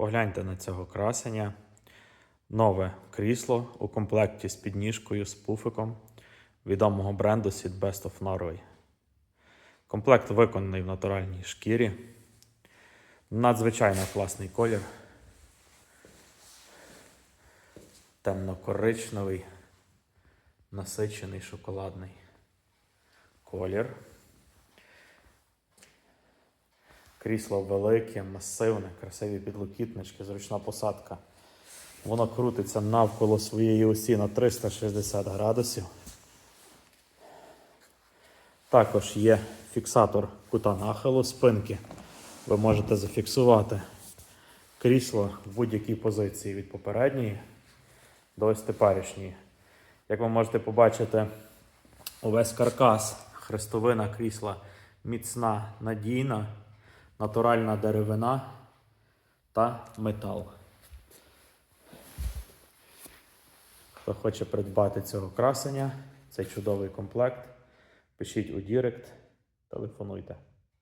Погляньте на цього красення. Нове крісло у комплекті з підніжкою, з пуфиком відомого бренду Seat Best of Norway. Комплект виконаний в натуральній шкірі. Надзвичайно класний колір. Темно-коричневий, насичений шоколадний колір. Крісло велике, масивне, красиві підлокітнички, зручна посадка. Воно крутиться навколо своєї осі на 360 градусів. Також є фіксатор кута нахилу спинки. Ви можете зафіксувати крісло в будь-якій позиції від попередньої до ось теперішньої. Як ви можете побачити, увесь каркас, хрестовина крісла міцна, надійна, натуральна деревина та метал. Хто хоче придбати цього красення, цей чудовий комплект, пишіть у Дірект, телефонуйте.